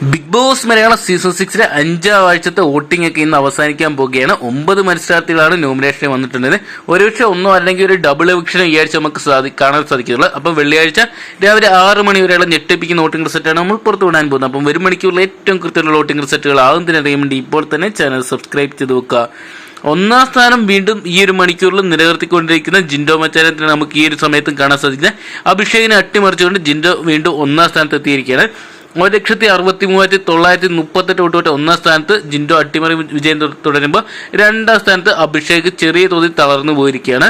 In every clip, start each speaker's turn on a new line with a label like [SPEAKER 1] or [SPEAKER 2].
[SPEAKER 1] Big Boss Malayalam season സിക്സിലെ അഞ്ചാം ആഴ്ചത്തെ വോട്ടിംഗ് ഒക്കെ ഇന്ന് അവസാനിക്കാൻ പോകുകയാണ്. ഒമ്പത് മത്സരാർത്ഥികളാണ് നോമിനേഷൻ വന്നിട്ടുള്ളത്. ഒരുപക്ഷെ ഒന്നോ അല്ലെങ്കിൽ ഒരു ഡബിൾ എവിക്ഷൻ ഈ ആഴ്ച നമുക്ക് കാണാൻ സാധിക്കുന്നുള്ളൂ. അപ്പം വെള്ളിയാഴ്ച രാവിലെ ആറ് മണി വരെയുള്ള ഞെട്ടിപ്പിക്കുന്ന വോട്ടിംഗ് റിസൾട്ടാണ് നമ്മൾ പുറത്തു വിടാൻ പോകുന്നത്. അപ്പം ഒരു മണിക്കൂറിൽ ഏറ്റവും കൃത്യമുള്ള വോട്ടിംഗ് റിസൾട്ടുകൾ ആകും തന്നെ അറിയാൻ വേണ്ടി ഇപ്പോൾ തന്നെ ചാനൽ സബ്സ്ക്രൈബ് ചെയ്ത് വെക്കുക. ഒന്നാം സ്ഥാനം വീണ്ടും ഈ ഒരു മണിക്കൂറിൽ നിലനിർത്തിക്കൊണ്ടിരിക്കുന്ന ജിൻഡോ മച്ചാനത്തിന് നമുക്ക് ഈ ഒരു സമയത്തും കാണാൻ സാധിക്കുന്നത്. അഭിഷേകിനെ അട്ടിമറിച്ചുകൊണ്ട് ജിൻഡോ വീണ്ടും ഒന്നാം സ്ഥാനത്ത് എത്തിയിരിക്കുകയാണ്. ഒരു ലക്ഷത്തി അറുപത്തി മൂവായിരത്തി തൊള്ളായിരത്തി മുപ്പത്തെട്ട് വോട്ടുകൾ ഒന്നാം സ്ഥാനത്ത് ജിൻഡോ അട്ടിമറി വിജയൻ തുടരുമ്പോൾ രണ്ടാം സ്ഥാനത്ത് അഭിഷേക് ചെറിയ തോതിൽ തളർന്നു പോയിരിക്കുകയാണ്.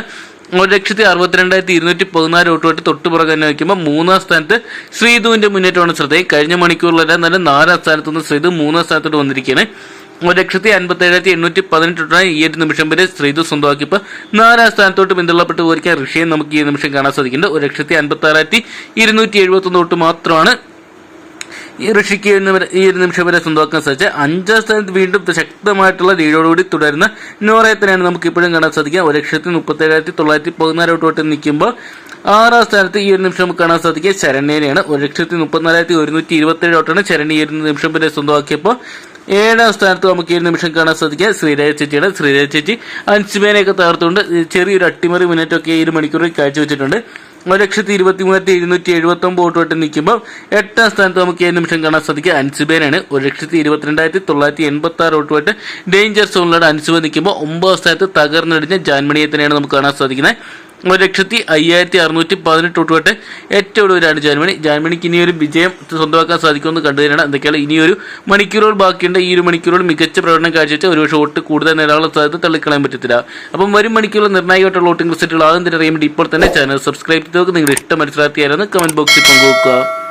[SPEAKER 1] ഒരു ലക്ഷത്തി അറുപത്തിരണ്ടായിരത്തി ഇരുന്നൂറ്റി പതിനാല് വോട്ടുമായിട്ട് തൊട്ട് പുറകെ തന്നെ വയ്ക്കുമ്പോൾ മൂന്നാം സ്ഥാനത്ത് ശ്രീധുവിന്റെ മുന്നേറ്റമാണ് ശ്രദ്ധേയം. കഴിഞ്ഞ മണിക്കൂറിലെല്ലാം തന്നെ നാലാം സ്ഥാനത്ത് നിന്ന് ശ്രീധു മൂന്നാം സ്ഥാനത്തോട്ട് വന്നിരിക്കുകയാണ്. ഒരു ലക്ഷത്തി അൻപത്തി ഏഴായിരത്തി എണ്ണൂറ്റി പതിനെട്ടിട്ടാണ് ഈ ഒരു നിമിഷം വരെ ശ്രീധു സ്വന്തമാക്കിയപ്പോൾ നാലാം സ്ഥാനത്തോട്ട് പിന്തള്ളപ്പെട്ട് പോയിരിക്കാൻ ഋഷിയെ നമുക്ക് ഈ നിമിഷം കാണാൻ സാധിക്കുന്നുണ്ട്. ഒരു ലക്ഷത്തി അൻപത്തി ആറായിരത്തി ഇരുന്നൂറ്റി എഴുപത്തൊന്ന് വോട്ട് മാത്രമാണ് ഈ ഋഷിക്ക് ഈ ഒരു നിമിഷം വരെ സ്വന്തമാക്കാൻ സാധിച്ച അഞ്ചാം സ്ഥാനത്ത് വീണ്ടും ശക്തമായിട്ടുള്ള ലീഡോടുകൂടി തുടരുന്ന നോറയത്തിനാണ് നമുക്ക് ഇപ്പോഴും കാണാൻ സാധിക്കുക. ഒരു ലക്ഷത്തി മുപ്പത്തി ഏഴായിരത്തി തൊള്ളായിരത്തി പതിനാല് വോട്ട് നിൽക്കുമ്പോൾ ആറാം സ്ഥാനത്ത് ഈ ഒരു നിമിഷം നമുക്ക് കാണാൻ സാധിക്കുക. ശരണ്യനെയാണ് ഒരു ലക്ഷത്തി മുപ്പത്തിനാലായിരത്തി ഒരുന്നൂറ്റി ഇരുപത്തി ഏഴ് വോട്ടാണ് ശരണ്യ ഈ ഒരു നിമിഷം വരെ സ്വന്തമാക്കിയപ്പോൾ ഏഴാം സ്ഥാനത്ത് നമുക്ക് ഈ നിമിഷം കാണാൻ സാധിക്കുക. ശ്രീരാജ ചേച്ചിയാണ്. ശ്രീരാജ ചേച്ചി അൻസുമേനെയൊക്കെ തകർത്തുകൊണ്ട് ചെറിയൊരു അട്ടിമറി മുന്നേറ്റമൊക്കെ ഈ ഒരു മണിക്കൂറിൽ കാഴ്ചവെച്ചിട്ടുണ്ട്. ഒരു ലക്ഷത്തി ഇരുപത്തി മൂവായിരത്തി എഴുന്നൂറ്റി എഴുപത്തി ഒമ്പത് വോട്ടുമായിട്ട് നിൽക്കുമ്പോൾ എട്ടാം സ്ഥാനത്ത് നമുക്ക് ഈ നിമിഷം കാണാൻ സാധിക്കുക. അൻസുബേനാണ്. ഒരു ലക്ഷത്തി ഇരുപത്തിരണ്ടായിരത്തി തൊള്ളായിരത്തി എൺപത്തി ആറ് വോട്ടുമായിട്ട് ഡേഞ്ചർ സോണിലാണ് അൻസുബ നിൽക്കുമ്പോൾ ഒമ്പതാം സ്ഥാനത്ത് തകർന്നടിഞ്ഞ ജാൻമണിയെ തന്നെയാണ് നമുക്ക് കാണാൻ സാധിക്കുന്നത്. ഒരു ലക്ഷത്തി അയ്യായിരത്തി അറുന്നൂറ്റി പതിനെട്ട് വോട്ടുമായിട്ട് ഏറ്റവും കൂടുതലാണ് ജാൻമണി ജാൻമണിക്ക് ഇനിയൊരു വിജയം സ്വന്തമാക്കാൻ സാധിക്കുമെന്ന് കണ്ടുതന്നെയാണ് എന്തൊക്കെയാണ്? ഇനിയൊരു മണിക്കൂറുകൾ ബാക്കിയുണ്ട്. ഈ ഒരു മണിക്കൂറുകൾ മികച്ച പ്രകടനം കാഴ്ചവെച്ചാൽ ഒരു പക്ഷേ വോട്ട് കൂടുതൽ നേടാനുള്ള സാധ്യത തള്ളിക്കളയാൻ പറ്റത്തില്ല. അപ്പം വരും മണിക്കൂറിൽ നിർണായകമായിട്ടുള്ള വോട്ടിംഗ് റിസൾട്ടുകൾ ആദ്യം തന്നെ അറിയാൻ വേണ്ടി ഇപ്പോൾ തന്നെ ചാനൽ സബ്സ്ക്രൈബ് ചെയ്ത് നിങ്ങളുടെ ഇഷ്ടം മനസ്സിലാക്കിയായിരുന്നു കമന്റ് ബോക്സിൽ പങ്കുവെക്കുക.